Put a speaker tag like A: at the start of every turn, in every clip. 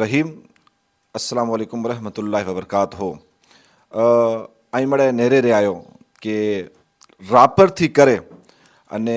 A: റഹീം അസ്സാം വലൈക്കും വരഹമത്തല്ലാ વબરકાત હો અહીં મળે નેરે રહ્યાયો કે રાપરથી કરે અને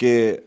A: કે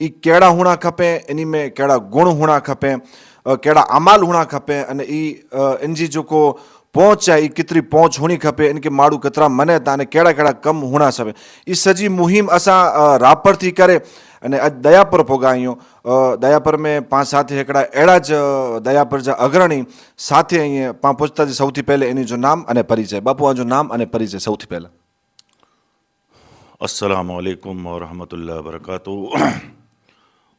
A: એ કેળા હુણા ખપે, એની મેં કેળા ગુણ હુણા ખપે કેળા અમાલ હુણા ખપે અને એ એનજી જોકો પહોંચ એ કિતરી પહોંચ હુણી ખપે, એને કે માળું કતરા મને તા અને કેળા કેળા કમ હુણા સવે. એ સજી મુહિમ અસા રાપરથી કરે અને આજ દયા પર પોગાયો દયા પર મેં પાંચ સાત હેકડા એડા જ દયા પર જે અગ્રણી સાથે અહીંયા પાંચ પહોંચતા સૌથી પહેલે એની જો નામ અને પરિચય. બાપુ આજો નામ અને પરિચય સૌથી પહેલાં.
B: અસલામ વાલેકુમ વરહમતુલ્લા વરકાતુ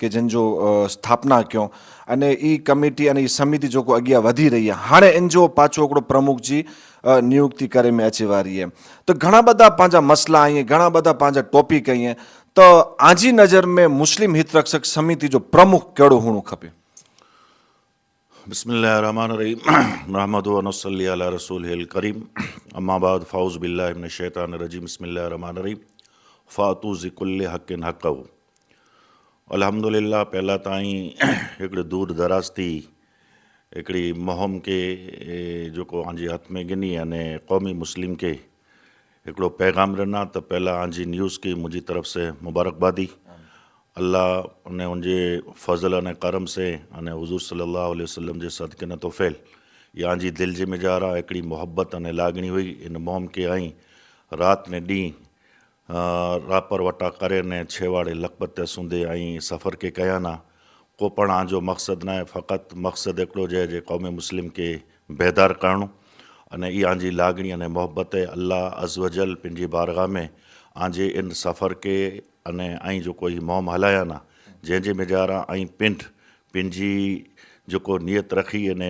A: કે જેની જો સ્થાપના કયો. અને એ કમિટી અને એ સમિતિ જોકો અગિયા વધી રહી હાણે એનજીઓ પાછો એકડો પ્રમુખજી નિયુક્તિ કરે મેં અચીવારી એમ. તો ઘણા બધા પાંજા મસલા અહીંયા, ઘણા બધા પાંજા ટોપિક અહીંયા. તો આજી નજર મેં મુસ્લિમ હિતરક્ષક સમિતિ જો પ્રમુખ કેળો હોણું ખપે?
B: બિસ્મિલ્લાહ રહમાન રહીમ. રહમદ વનસલી અલા રસૂલ હિલ કરીમ અમ્માબાદ ફાઉઝ બિલ્લાહ ઇમને શૈતાન રજીમ. બિસ્મિલ્લાહ રહમાન રહીમ. ફાતુઝી કુલ્લે હક્કિન હક્કવું الحمد للہ پہلے تی دور دراز تھی ایکڑی محم کے جو ہاتھ میں گنی انی قومی مسلم کے ایکڑو پیغام ڈنا تو پہلے آنجی نیوز کی مجھے طرف سے مبارکبادی اللہ ان کے فضل انع کرم سے ان حضور صلی اللہ علیہ وسلم کے صدقے ن توفیل یہ آنج دل مزاج آ ایکڑی محبت ان لاگنی ہوئی ان محم کے آئی رات نی ڈیں راپر وٹا کرے نیے چےواڑے لکھپت سوںدے یا سفر کے قیان کو کوئی پرانوں مقصد نہ فقت مقصد ایکڑو جائے قومی مسلم کے بیدار کرن انے یہ آن جی لاگڑی انے محبت ہے، اللہ از و جل پنجی بارگاہ میں آج ان سفر کے انے آئی جو موم ہلایا نا۔ جن کے مزارہ اِن پی جو نیت رکھی ان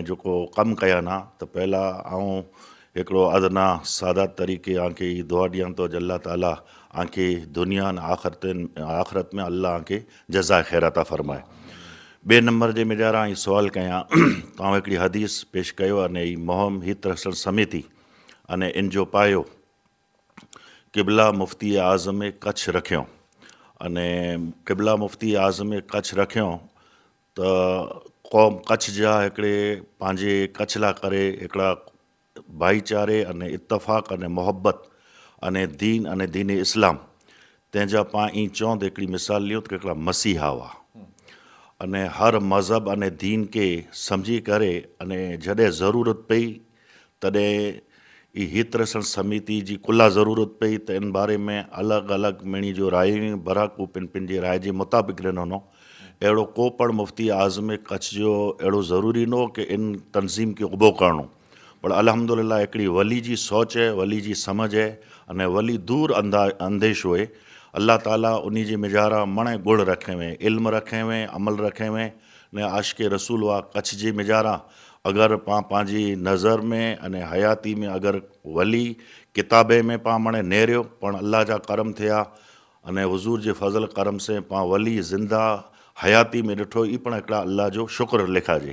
B: کم قیان آ تو پہلے اور ایکڑا ادنا سادات طریقے آنکھیں دعا دیا تو اللہ تعالیٰ آنکھیں دنیا آخرت آخرت میں اللہ آنکھے جزا خیراتا فرمائے بے نمبر جے کے مزارا ہی سوال کیں توڑی حدیث پیش کرنے یہ مہم ہی ترسل سمیتی انے انجو پاؤ قبلہ مفتی آزمیں کچھ رکھ انے قبلہ مفتی آزمیں کچھ رکھوں تچھ جاڑے پانچ کچھ لاکر بھائی چارے اتفاق انے محبت انعی دین ان دین اسلام تین جا پا یہ چونت ایک مثال لیو تو ایک مسیحا ہوا ان مذہب اور دین کے سمجھی کرے جدید ضرورت پئی تڈ یہ سمیتی جی کلا ضرورت پئی تو ان بارے میں الگ الگ میڑی جو رائ براقو پن پن جی رائے جی مطابق دنوں اڑو کو پڑھ مفتی آزم کچھ جو ایڑو ضروری نو کہ ان تنظیم کی عبو کرنو پر الحمدللہ ایکڑی ولی جوچ ہے ولی جمجھ ہے انہیں ولی دور اندیش ہوئے اللہ تعالیٰ انہی جی مجارہ منہ گڑ رکھے ہوئے علم رکھے ہوئے عمل رکھے ہوئے انہیں عاشق رسول آ کچھ جی مجارہ اگر پاں پاں جی نظر میں انہیں حیاتی میں اگر ولی کتابے میں پاں پا میرو پر اللہ جا کرم تھیا انہیں حضور جی فضل کرم سے پاں ولی زندہ حیاتی میں رٹھو یہ پڑھ ایک اللہ جو شکر لکھا جی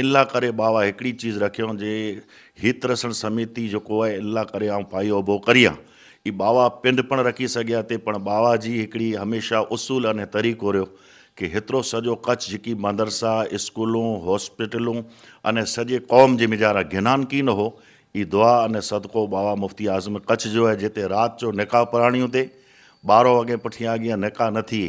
B: انلا باواڑی چیز رکھیوںس سمتی ہے انلا کر آؤں پائیوبو کریے آبا پنڈ پڑھ رکھی سیاں تھی پڑ باوا جی ایکڑی ہمیشہ اصول اینے طریقہ رو کہ ایترو سج کچھ مدرسہ، اسکولوں، ہاسپٹلوں اینے سجے قوم ج مزارا گنان کی نو یہ دعا این سدق باوا مفتی آزم کچھ جو ہے جتنے رات جو نیکا پرانیوں تے بارہ اگے پٹیاں اگیا نکاح ن تھی۔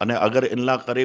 B: અને અગર એના કરે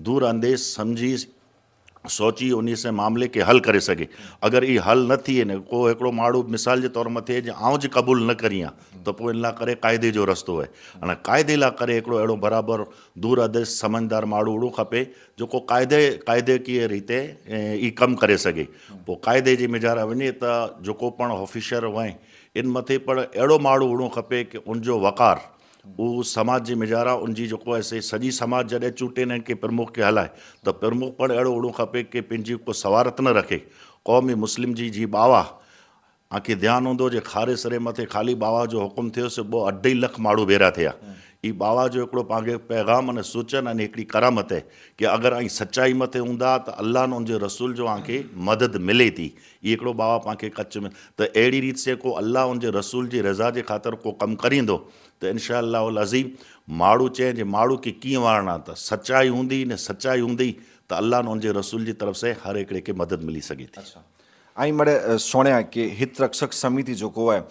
B: દૂર અંદેશ સમજી سوچی انیس معاملے کے حل کر سکے اگر یہ حل نہ کوئی ایکڑو مڑ مثال کے طور مت آؤں جی قبول نہ کری آ تو ان لے قاعدے جو رستو ہے اگر قائدے کریو اڑوں برابر دور ادرس سمجھدار مارو ہوپے جو کو قائدے قائدے کی ریتیں یہ کم کرے سے قائدے کی مزاج وجے ت جوکو پڑھ آفیشر وے ان متھی پڑ اڑوں موڑ کپے کہ انجو وقار وہ سماج جی مجارہ، ان جی جو کو ایسے سجی سماج جڑے چوٹے نہ کہ پمکھ کے ہلائے تو پرمخ پڑھ اڑو اڑو خپے اڑ پنجی کو سوارت نہ رکھے۔ قومی مسلم جی جی باوہ آنکھیں دھیان ہوں دو جے خارے سرے ماتے خالی باوا جو حکم تھے اسے سو اڈی لکھ ماڑو بیرا تھے یہ باوا جو اکڑو پانگے پیغام انہیں سوچن انہیں اکڑی کرامت ہے کہ اگر آئی سچائی ماتے ہوں دا تو اللہ نے ان جے رسول جو آنکھیں مدد ملے تھی یہ اکڑو باوا کچھ میں تو اڑی ریت سے کو اللہ ان جے رسول کی رضا جے خاطر کو کم کریں دو تو انشاءاللہ والعظیم مارو چین جے مارو کی کئی وارنا تھا سچائی ہوں نی سچائی ہوں تو اللہ نے ان کے رسول کی طرف سے ہر ایکڑے کے مدد ملی
A: અહીં મળે સોણ્યા કે હિતરક્ષક સમિતિ જો કહેવાય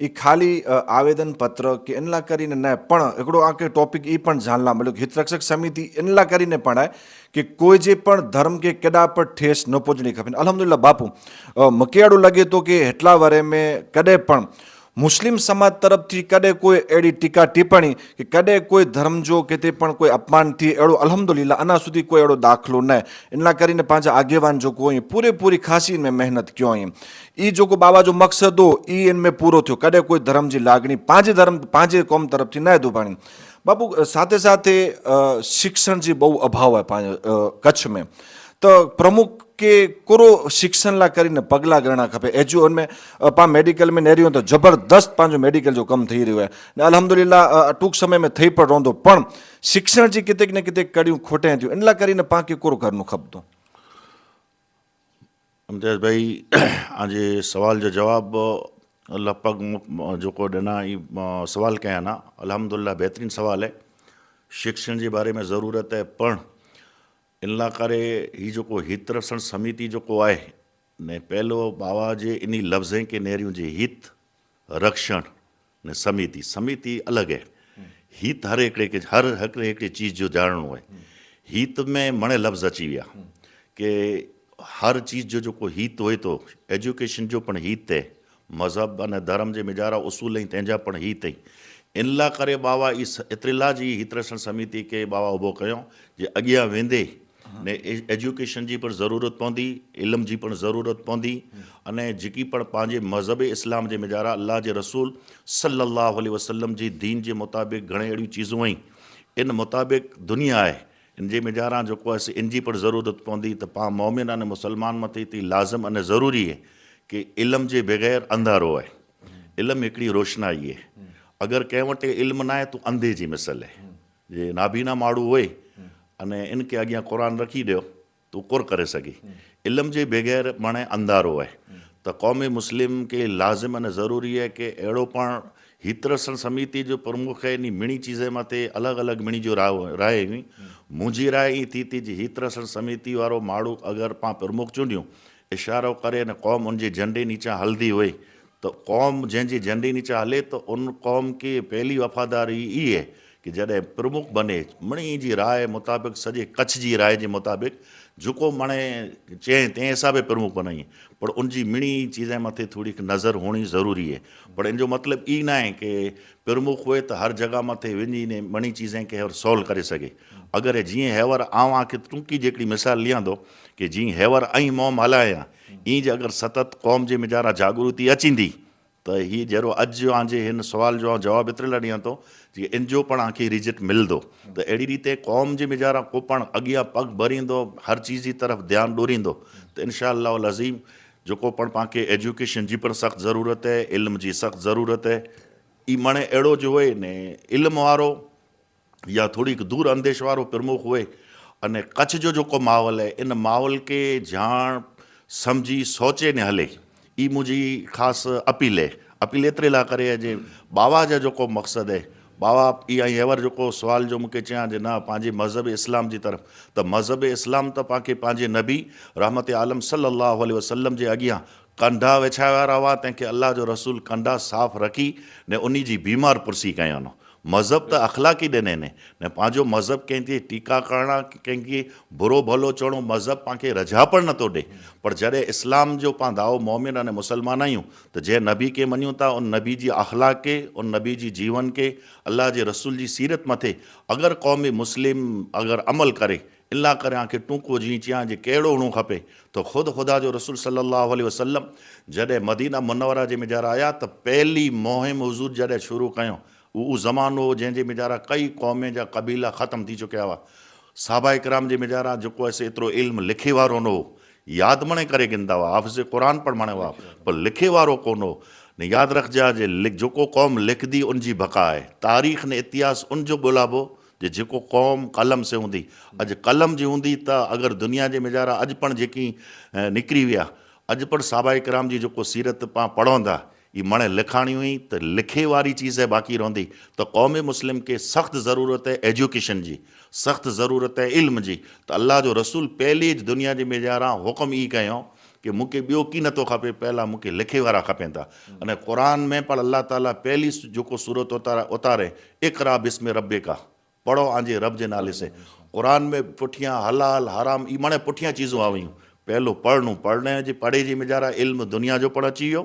A: એ ખાલી આવેદનપત્ર કે એનલા કરીને ના, પણ એકડો આ કે ટોપિક એ પણ જાણલા મળ્યો કે હિતરક્ષક સમિતિ એનલા કરીને પણ કે કોઈ જે પણ ધર્મ કે કડા પર ઠેસ ન પહોંચણી ખપે. અલહમદુલ્લા બાપુ મકિયાળું લાગે તો કે એટલા વરે મેં કદે પણ મુસ્લિમ સમાજ તરફથી કડે કોઈ એડી ટીકા ટિપ્પણી કે કડે કોઈ ધર્મ જો કે તે પણ કોઈ અપમાનથી એડો અલહમદુલ્લા આના સુધી કોઈ એડો દાખલો ન એના કરીને પાંચ આગેવાન જો કોઈ પૂરેપૂરી ખાસી મેં મહેનત કયો અહીં એ જો કોઈ બાબા જો મકસદ હો એ એન મેં પૂરો થયો કડે કોઈ ધર્મ જી લાગણી પાંચે ધર્મ પાંચે કોમ તરફથી ન દુભાણી બાપુ સાથે સાથે અ, શિક્ષણ જી બહુ અભાવ હોય પાંચ અ, કચ્છ મેં તો પ્રમુખ شکشن لا کر پگلا گھر کپے ایجوے پا میڈیکل میں نیری ہو تو زبردست میڈیکل جو کم تھی رہی ہے۔ الحمد للہ اٹوک سمے میں تھوڑ پڑھ شکشن جی کی کتنے نہ کتنے کڑی کھٹے تھے ان لائن پاڑو کر
B: سوال جو جواب لگ بھگو نا سوال کہ الحمد اللہ بہترین سوال ہے۔ شکشن کے بارے میں ضرورت ہے پڑھ ان لا کر ہی جورس سمتی جو نیے پہلو باواجی ان لفظ ہیں کہ نیریوں کے حت رکشن سمتی سمتی الگ ہے حت ہر ایک ہر ایکڑی چیز جو جڑو ہے حت میں مرے لفظ اچھی ہوا کہ ہر چیز جو حت ہوئے تو ایجوکیشن جو پن حت ہے مذہب این دھرم کے مزارا اصول ہی تین پڑھ حت ہیں ان لاکر بابا یہ اتراج یہ سمت کے بابا بو کہ اگیا وی ان ایجوکیشن کی پڑ ضرورت پڑی علم کی پڑ ضرورت پوندی این جی پڑے مذہبِ اسلام کے مجارہ اللہ کے رسول صلی اللہ علیہ وسلم کی دین کے مطابق گھڑے اڑی چیزوں مطابق دنیا ہے ان کے مزارہ جو ان کی پڑ ضرورت پڑتی تا مومن ان مسلمان مت ایازم این ضروری ہے کہ علم کے بغیر اندھارو ہے علم ایکڑی روشنائی ہے اگر کٹ علم نہ تو اندھی مسل ہے یہ نابینا ماڑو ہوئے انے ان کے اگیا قرآن رکھی دے تو سی علم کے بغیر مانے اندھارو آئے تو قومی مسلم کے لازم این ضروری ہے کہ اڑو پڑھ ہیترسمتی جو پرمکھ ہے ان می چیز مت الگ الگ می رائے ہوئی مجھے رائے یہ تھی تھی کہ ہیترسمتی والوں ماڑو اگر پان پرمکھ چونڈ اشاروں کرے قوم ان کے جھنڈے نیچا ہلدی ہوئی تو قوم جن کی جھنڈی نیچا ہلے تو ان قوم کی پہلی وفاداری یہ ہے کہ جدہ پرمکھ بنے می رائے مطابق سجے کچھ رائے کے مطابق جوکو می تسابی پمکھ بنائی پر ان کی می چیزیں متیں نظر ہونی ضروری ہے پر ان کا مطلب یہ نہ کہ پمکھ ہوئے تو ہر جگہ مت وی منی چیزیں کے سالو کر سکے اگر جی ہیور آؤکی ایک مثال لیا کہ جی ہيور آئیں موم الاںئى جو اگر ستت قوم ج مزارا جاگرتى اچيدى تو ہيں جرو اج آج ان سوال جو جواب ايتريے ليا دياں تو کہ انجو پڑھ آئی رجٹ ملی ریت قوم جی کے بےجارہ کو پڑھ اگیا پگ بریند ہر چیز کی طرف دیا ڈریند تو ان شاء اللہ عظیم جو پڑھ پانچ ایجوکیشن جی کی پڑھ سخت ضرورت ہے، علم کی سخت ضرورت ہے۔ یہ من اڑو جو ہوئے نی علم یا تھوڑی دور اندیش والو پرموخ ہوئے۔ ان کچھ جو ماحول ہے، ان ماحول کے جان سمجھی، سوچے ن ہلے۔ یہ مجھے خاص اپیل ہے اپیل ایتری لا کر باوا جا جو مقصد ہے بابا ہر جو سوال جو نہ پانے مذہب اسلام کی طرف تو مذہب اسلام تاکہ پانے نبی رحمت عالم صلی اللہ علیہ وسلم کے اگیا کنڈا وچھاوا ہوا تین اللہ کا رسول کنڈا صاف رکھ نی ان کی بیمار پُرسی کیاں ہو مذہب تا اخلاقی دینے دن پانچ مذہب کہیں تھی ٹیکہ کرنا، کہیں کی برو بھلو چوڑوں مذہب پانچ پر نہ تو دے پر جرے اسلام جو پان داؤ مومن این مسلمان آئیوں تو جے نبی کے منیوں تا، ان نبی جی اخلاق کے، ان نبی جی جیون کے، اللہ جی رسول جی سیرت متے اگر قوم مسلم اگر عمل کرے، اللہ کرے آنکھے ٹوکو کرکو جی کیڑو انہوں خپے تو خود خدا جو رسول صلی اللہ علیہ وسلم جدید مدینہ منورا جی مجار آیا، تو پہلی مہم حضور جد شروع کہیں وہ زمانہ جن جی کے مزارا کئی قوم جا قبیٰ ختم تک ہوا سابائک رام کے جی مزارہ جو علم لکھے والوں یاد مڑے کرا حفظ قرآن پڑ بڑھیا پر لکھے والاروں کون ہو یاد رکھج کہ جو قوم لکھی ان کی بقا ہے۔ تاریخ نے اتہاس انجو بولابو کہ قوم قلم سے ہوں اج قلم ہوں تنیا کے مزارا اج پن جی نکری ہوا اج پڑھ سابائک رام کی جو سیرت پا پڑھوں یہ مڑے لکھانی ہوئی تو لکھے واری چیز ہے باقی روہی تو قوم مسلم کے سخت ضرورت ہے ایجوکیشن جی سخت ضرورت ہے علم جی۔ تو اللہ جو رسول پہلی دنیا جی میں کے میزارا حکم ہی کہے ہوں کہ مکہ بیو کی نتو خپے پہلا مکہ لکھے والا کپن تھا انہیں قرآن میں پڑھ اللہ تعالیٰ پہلی جو کو صورت اتارے اقراب اس میں رب کا۔ پڑھو آنجے رب جالے سے۔ قرآن میں پٹھیاں حلال، حرام یہ مانے پٹیاں چیزوں آوئی ہوں۔ پہلو پڑھنوں، پڑھنے جی پڑھے جی میں ج مزارا علم دنیا جو پڑھا چیئے ہو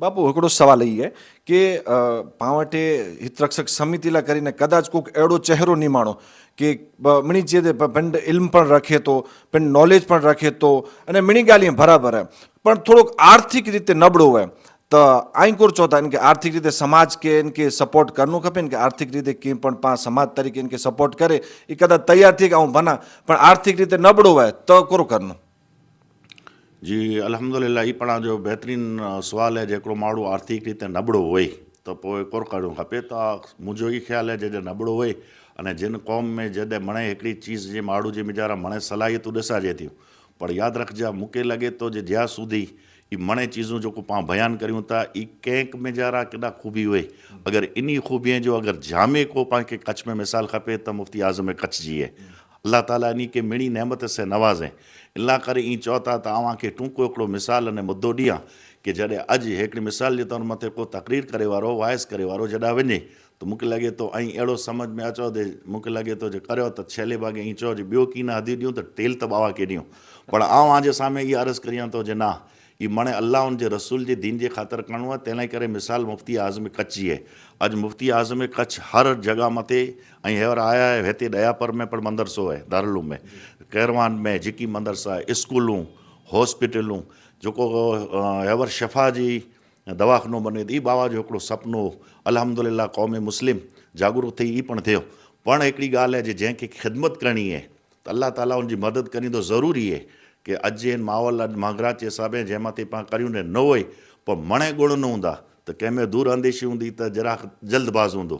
A: બાપુ એકડો સવાલ એ કે પાવટે હિતરક્ષક સમિતિલા કરીને કદાચ કોઈક એડો ચહેરો નિમાણો કે મણી જે પંડ ઇલ્મ પણ રખે તો પણ નોલેજ પણ રખે તો, અને મણી ગાલી બરાબર હે. પણ થોડોક આર્થિક રીતે નબળો હોય તો અહીં કોર ચોથા કે આર્થિક રીતે સમાજ કે, એને કે સપોર્ટ કરવું ખપે ને કે આર્થિક રીતે કેમ પણ પા સમાજ તરીકે એને કે સપોર્ટ કરે એ કદાચ તૈયાર થઈ કે હું ભના, પણ આર્થિક રીતે નબળો હોય તો કોરો કરનું.
B: جی الحمدللہ، یہ پڑھا جو بہترین سوال ہے جو ایک ماڑو کری تے نبڑو ہوئی تو پوئے کور کرنوں کا پیتا مجھو ہی خیال ہے جے جے نبڑو ہوئی انہیں جن قوم میں جے دے مےے ایکڑی چیز ماڑوی صلاحی تو صلاحیتوں جے تھی پڑھ یاد رکھ جا مکے لگے تو جے جی سودھی یہ مےے چیزوں جو کو پاں بھیان کریوں تا، یہ کینک میں جا رہا کی خوبی ہوئے۔ اگر انہی خوبی ہیں جو اگر جامے کو پاں کے کچھ میں مثال کپے تا مفتی آزم کچھ جی ہے۔ اللہ تعالیٰ کے مڑی نعمت سے نوازیں اللہ کرے این چوتا تا آوان کے ٹونکو اکڑو مثال انہیں مدو دیا کہ جڑے اج ایک مثال کے طور مت کو تقریر کرے وارو وائز کرے وارو جڑا وجے تو مکہ لگے تو آئیں ایڑو سمجھ میں آچو دے۔ مکہ لگے تو جے کرے ہو تا چھلے باگے این چو، جے بیو کینہ کی دیوں تا تیل تب باغ کے دیوں۔ ڈیوں آوان جے سامنے یہ عرض کریاں تو جے نہ یہ مانے اللہ ان جے رسول جے دین جے خاطر کرنوا تینے کرے مثال مفتی آزم کچھ جی ہے۔ اج مفتی آزم کچھ ہر جگہ متیں آیا ہے، ویتے دیا پر میں پڑ سو ہے دارلوں میں۔ قہروان میں، جکی ہے، اسکولوں ہوسپیٹلوں ہاسپٹلوں جوکو ہیئر شفا جی دواخنوں بنے دی باوا جو جوڑ سپنو، الحمدللہ قوم مسلم جاگر ہوتے ہی یہ پڑ ہو پڑھ ایک گال ہے کہ جن کے خدمت کرنی ہے اللہ تعالیٰ ان جی مدد کرنی تو ضروری ہے۔ ڪه اڄ ماحول اڄ مهاگراج جي حسابي جنهن مٿي پاڻ ڪريون نه هئي پر مڻي گڻ نه هوندا ته ڪنهن ۾ دور انديشي هوندي ته ذرا جلدباز هوندو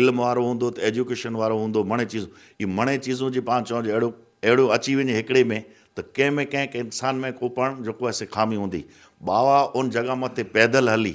B: علم وارو هوندو ته ايجوڪيشن وارو هوندو مڻي چيز ئي مڻي چيزون جي پاڻ چئون اهڙو اهڙو اچي وڃي هڪڙي ۾ ته ڪنهن ۾ ڪنهن ڪنهن انسان ۾ ڪو پڻ جيڪو آهي سي کامي هوندي باوا ان جڳهه مٿي پيدل هلي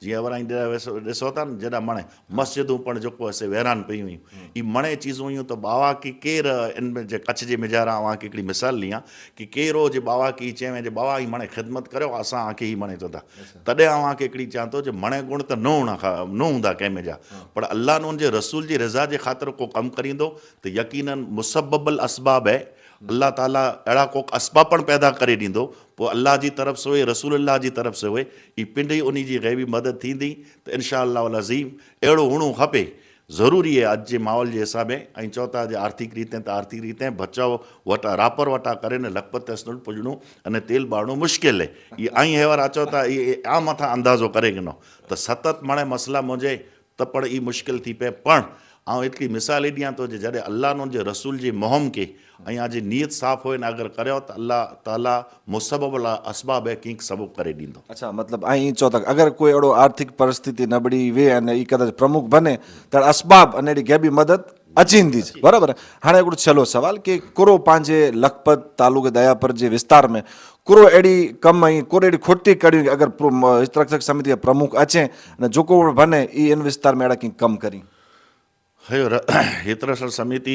B: جی وغیرہ جی مڑے مسجدوں پر وہران پی ہو چیزوں ہوا انچ کے مزاج آپ مثال لیا کہ باوا چی باوا مانے خدمت کروا کے ہی مطلب تڈ آپ کے چاہیے تو کہ ما نو ہوں کم جا۔ پر اللہ نے ان کے رسول رضا کے خاطر کو کم کرو یقیناً مسبب الاسباب ہے۔ اللہ تعالیٰ اڑا کوسبہ پڑ پیدا کر اللہ جی طرف سے ہوئے، رسول اللہ کی طرف سے ہوئے۔ یہ پنڈی ان کی جی غائبی مدد تھی ان شاء اللہ لظیم اڑو ہوپے ضروری ہے اج ماحول کے حساب سے چوتھا آرتک ریتیں آرتک ریتیں۔ بچاؤ، وٹا راپر وٹا کر لکھپت پوجنو این تیل باروں مشکل ہے۔ یہ آئی اے والا چوتھا یہ آ مت اندازوں کرو تو ستت مانے مسئلہ مجھے تو پڑ یہ مشکل تھی پے۔ پڑ مثال ہی ڈان اللہ تعالیٰ
A: اچھا مطلب یہ چوتھا اگر کوئی اڑو آرتک پرستھت نہ بڑی وے این قدر پرمکھ بنے اسباب این ای گی مدد اچھی برابر ہاں چلو سوال کہ کوو پانے لکھپت تعلق دیا پر وسطار میں کوئی اڑی کم کو کھوتیں کری اگر ہسترکشک سمتیا پرمکھ اچے جو بنے یہ ان وسار میں کم کریں۔
B: ಅಯ್ಯೋ ಹಿತರಸರ ಸಮಿತಿ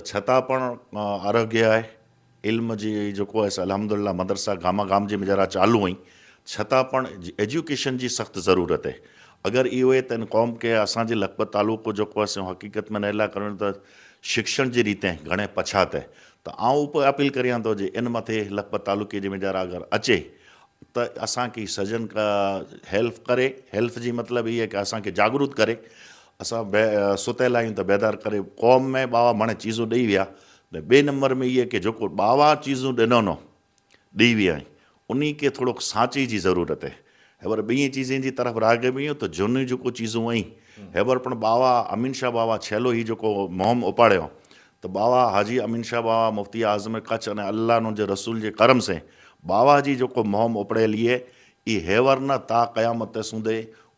B: توتا پڑ آروگیہ ہے علم جیسے الحمد اللہ مدرسہ گاما گام کے مزارا چالو ہوئیں چا پڑھ ایجوکیشن کی سخت ضرورت ہے اگر یہ تین قوم کے او لکھپت تعلق جو حقیقت میں نہ کرشن کے ریتیں گڑ پچھات ہے تو آؤں پہ اپیل کر ان مت لکھپت تالو کے مزارہ اگر اچے تھی سجن کا ہیلپ کرے ہلپ کی مطلب یہ ہے کہ جاگرک کرے اثا ستل آیا تو بیدر کری قوم میں باوا مہین چیزوں دے ویا بے نمبر میں یہ کہا چیزوں ڈنون ان کے تھوڑی سانچی کی ضرورت ہے بر بئیں چیزیں جی طرف راغب ہو تو جی جو چیزوں آئیں ہمیں بر پڑ باوا امین شاہ باوا چیلو ہی محم اپاڑی تو باوا حاجی امین شا باوا مفتی آزم کچھ اعلی اللہ رسول کے کرم سے باوا جی جو موم اپڑیل یہ ہے یہ ہے ورنہ تا قیامت سوںدے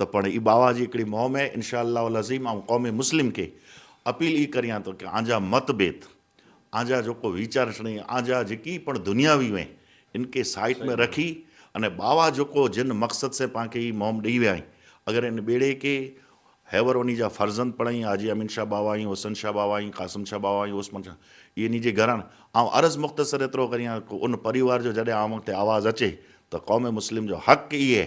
B: تو پڑ یہ باوا جی ایکڑی موم ہے انشاءاللہ شاء ہم قوم مسلم کے اپیل یہ کریاں تو کہ آنجا مت بیت آنجا جو کو ویچار آنجا جی کی پڑھ دنیا بھی میں ان کے سائٹ میں رکھی۔ انہیں باوا جو کو جن مقصد سے پاں پانے یہ مووم دے وی اگر ان بیڑے کے ہیور ان فرزن پڑھائیں آجی امین شاہ باوا آئیں حسن شاہ باوا قاسم شاہ باواؤں یہ انی گھران اور عرض مختصر اترو کری ان پریوار جو جڑے جدہ آواز اچے تو قوم مسلم جو حق یہ ہے۔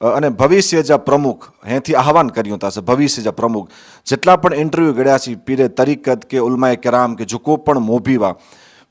A: અને ભવિષ્ય જા પ્રમુખ હેથી આહવાન કર્યું તાસે ભવિષ્ય જા પ્રમુખ જેટલા પણ ઇન્ટરવ્યુ ગળ્યા છે પીરે તરીકત કે ઉલમાએ કેરામ કે જુકો પણ મોભીવા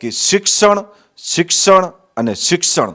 A: કે શિક્ષણ શિક્ષણ અને શિક્ષણ